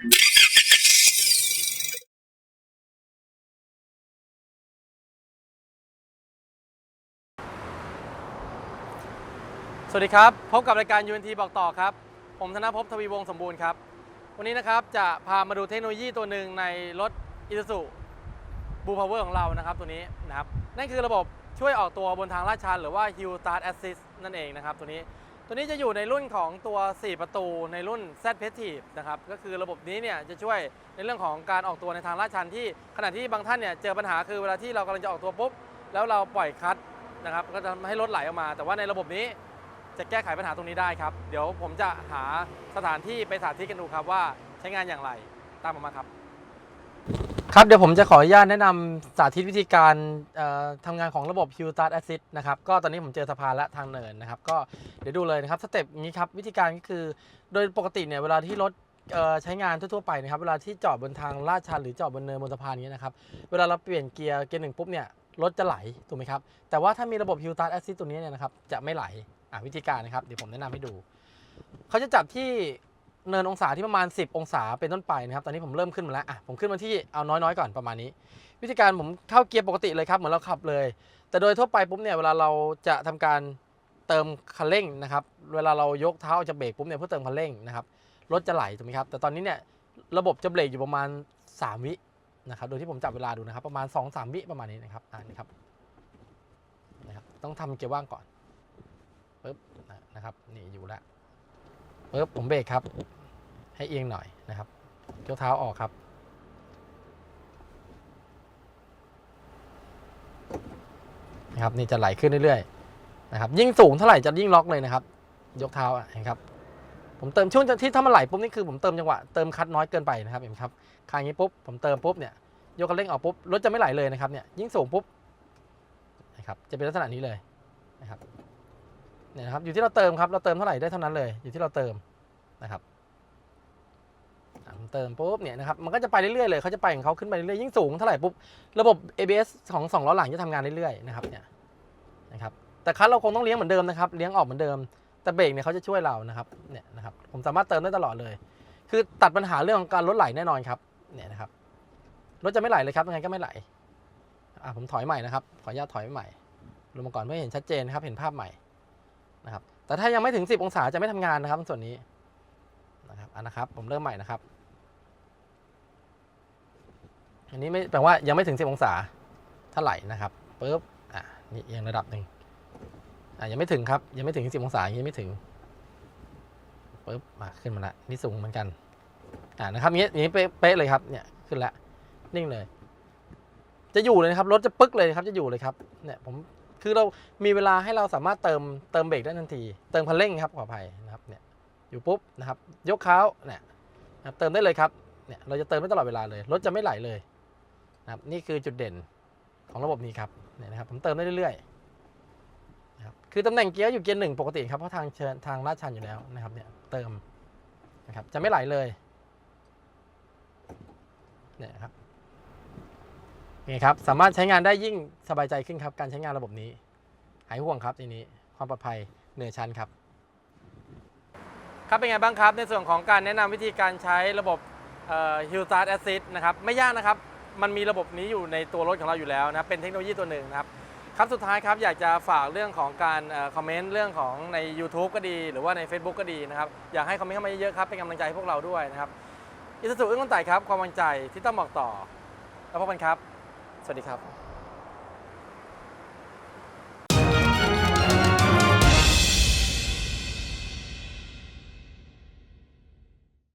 สวัสดีครับ พบกับรายการ UNT บอกต่อครับ ผมธนภพทวีวงศ์สมบูรณ์ครับ วันนี้นะครับจะพามาดูเทคโนโลยีตัวหนึ่งในรถ Isuzu Blue Power ของเรานะครับตัวนี้นะครับ นั่นคือระบบช่วยออกตัวบนทางลาดชันหรือว่า Hill Start Assist นั่นเองนะครับตัวนี้ ตัวนี้จะอยู่ในรุ่นของตัว 4 ประตูในรุ่น Z p a s s i v e นะครับ ก็คือระบบนี้เนี่ยจะช่วยในเรื่องของการออกตัวในทางลาดชันที่ขณะที่บางท่านเนี่ยเจอปัญหาคือเวลาที่เรากำลังจะออกตัวปุ๊บ แล้วเราปล่อยคลัตช์นะครับก็จะทำให้รถไหลออกมา แต่ว่าในระบบนี้จะแก้ไขปัญหาตรงนี้ได้ครับ เดี๋ยวผมจะหาสถานที่ไปสาธิตกันดูครับว่าใช้งานอย่างไรตามผมมาครับ ครับเดี๋ยวผมจะขออนุญาตแนะนำสาธิตวิธีการเอ่อทำงานของระบบ Q Start Assist นะครับก็ตอนนี้ผมเจอสะพานและทางเนินนะครับก็เดี๋ยวดูเลยนะครับสเต็ปอย่างนี้ครับวิธีการก็คือโดยปกติเนี่ยเวลาที่รถเอ่อใช้งานทั่วๆไปนะครับเวลาที่จอดบนทางลาดชันหรือจอดบนเนินบนสะพานอย่างนี้ยนะครับเวลาเราเปลี่ยนเกียร์เกียร์หนึ่งปุ๊บเนี่ยรถจะไหลถูกไหมครับแต่ว่าถ้ามีระบบ Hill Start Assist ตัวนี้เนี่ยนะครับจะไม่ไหลอะวิธีการนะครับเดี๋ยวผมแนะนำให้ดู เขาจะจับที่ เนินองศาที่ประมาณ 10 องศาเป็นต้นไปนะครับ ตอนนี้ผมเริ่มขึ้นมาแล้วอะผมขึ้นมาที่เอาน้อยๆก่อนประมาณนี้ วิธีการผมเข้าเกียร์ปกติเลยครับเหมือนเราขับเลย แต่โดยทั่วไปปุ๊บเนี่ยเวลาเราจะทำการเติมคันเร่งนะครับ เวลาเรายกเท้าออกจากเบรกปุ๊บเนี่ยเพื่อเติมคันเร่งนะครับรถจะไหลถูกไหมครับ แต่ตอนนี้เนี่ยระบบจะเบรกอยู่ประมาณ 3 วินะครับ โดยที่ผมจับเวลาดูนะครับ ประมาณ 2-3 วิประมาณนี้นะครับอ่านี่ครับนะครับ ต้องทำเกียร์ว่างก่อนปึ๊บนะครับนี่อยู่แล้ว ปึ๊บผมเบรกครับ ให้เอียงหน่อยนะครับยกเท้าออกครับ นะครับนี่จะไหลขึ้นเรื่อยๆนะครับ ยิ่งสูงเท่าไหร่จะยิ่งล็อกเลยนะครับ ยกเท้าอะเห็นครับผมเติมช่วงที่ถ้ามันไหลปุ๊บนี่คือผมเติมจังหวะเติมคัดน้อยเกินไปนะครับเห็นครับคางนี้ปุ๊บผมเติมปุ๊บเนี่ยยกคันเร่งออกปุ๊บรถจะไม่ไหลเลยนะครับเนี่ยยิ่งสูงปุ๊บนะครับจะเป็นลักษณะนี้เลยนะครับ เนี่ยนะครับอยู่ที่เราเติมครับเราเติมเท่าไหร่ได้เท่านั้นเลยอยู่ที่เราเติมนะครับเติมปุ๊บเนี่ยนะครับมันก็จะไปเรื่อยๆเลยเขาจะไปของเขาขึ้นไปเรื่อยๆยิ่งสูงเท่าไหร่ปุ๊บระบบ ABS ของสองล้อหลังจะทำงานเรื่อยๆนะครับเนี่ยนะครับแต่คันเราคงต้องเลี้ยงเหมือนเดิมนะครับเลี้ยงออกเหมือนเดิม แต่เบรกเนี่ยเขาจะช่วยเรานะครับเนี่ยนะครับผมสามารถเติมได้ตลอดเลย คือตัดปัญหาเรื่องของการลดไหลแน่นอนครับเนี่ยนะครับรถจะไม่ไหลเลยครับยังไงก็ไม่ไหลอะผมถอยใหม่นะครับขออนุญาตถอยใหม่ลงมาก่อนเพื่อเห็นชัดเจนนะครับเห็นภาพใหม่ นะครับ แต่ถ้ายังไม่ถึง 10 องศาจะไม่ทำงานนะครับส่วนนี้นะครับอะนะครับ ผมเริ่มใหม่นะครับ อันนี้ไม่แปลว่ายังไม่ถึง 10 องศาถ้าไหลนะครับปุ๊บอะนี่เอียงระดับหนึ่งอะยังไม่ถึงครับ ยังไม่ถึง 10 องศาอยังนี้ไม่ถึงปุ๊บมาขึ้นมาละนี่สูงเหมือนกันอ่านะครับอย่างนี้อย่างนี้เป๊ะเลยครับเนี่ยขึ้นล้วนิ่งเลย จะอยู่เลยนะครับรถจะปึ๊กเลยครับจะอยู่เลยครับเนี่ยผม คือเรามีเวลาให้เราสามารถเติมเติมเบรกได้ทันที เติมคันเร่งครับขออภัยนะครับเนี่ยอยู่ปุ๊บนะครับยกเท้าเนี่ยนะครับเติมได้เลยครับเนี่ยเราจะเติมได้ตลอดเวลาเลยรถจะไม่ไหลเลยนะครับนี่คือจุดเด่นของระบบนี้ครับเนี่ยนะครับผมเติมได้เรื่อยๆนะครับคือตำแหน่งเกียร์อยู่เกียร์หนึ่งปกติครับเพราะทางเชิญทางลาดชันอยู่แล้วนะครับเนี่ยเติมนะครับจะไม่ไหลเลยเนี่ยครับ นี่ครับสามารถใช้งานได้ยิ่งสบายใจขึ้นครับ การใช้งานระบบนี้ หายห่วงครับทีนี้ความปลอดภัยเหนือชั้นครับ ครับเป็นไงบ้างครับ ในส่วนของการแนะนำวิธีการใช้ระบบ Hill Start Assist นะครับไม่ยากนะครับ มันมีระบบนี้อยู่ในตัวรถของเราอยู่แล้วนะครับเป็นเทคโนโลยีตัวหนึ่งนะครับ ครับสุดท้ายครับอยากจะฝากเรื่องของการคอมเมนต์เรื่องของใน YouTube ก็ดี หรือว่าใน Facebook ก็ดีนะครับ อยากให้คอมเมนต์เข้ามาเยอะๆครับเป็นกำลังใจให้พวกเราด้วยนะครับอิสสุอึ้งต้นไต่ครับความมั่นใจที่ต้องบอกต่อแล้วพบกันครับ สวัสดีครับ